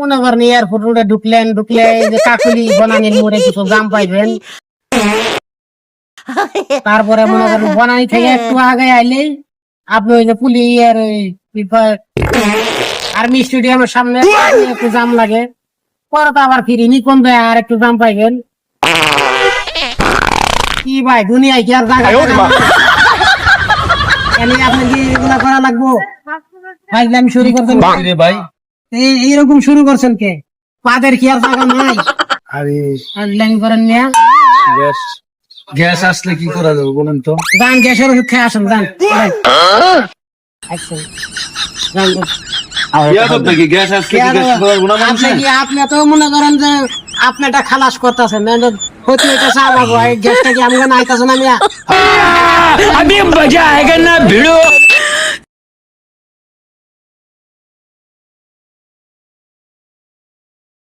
মনে করেন এয়ারপোর্ট রোডে ঢুকলেন ঢুকলে যে কাকুলি বনানির মোড়ে কিছু জাম পাইবেন। তারপরে মনে করেন বনানি থেকে একটু আগে আইলেই আপনি ওই যে পুলি আর ওই আর্মি স্টেডিয়ামের সামনে একটু জাম লাগে। পরে তো আবার ফিরি নিকন দেয় আর একটু জাম পাইবেন। কি ভাই দুনিয়ায় কি আর জায়গা আপনি কি এগুলা করা লাগবো? ভাই আমি শুরু করতে ভাই। এইরকম শুরু করছেন কে? পাদের কি আর জায়গা নাই? আরে করেন না গ্যাস। আসলে কি করা যাবে বলেন তো? যান গ্যাসের ওষুধ খেয়ে আসেন যান। হ্যাঁ। আচ্ছা। আপনি তো মনে করেন যে আপনি এটা খালাস করতেছেন মানে গ্যাসটা কি আমি না ভিড়ো।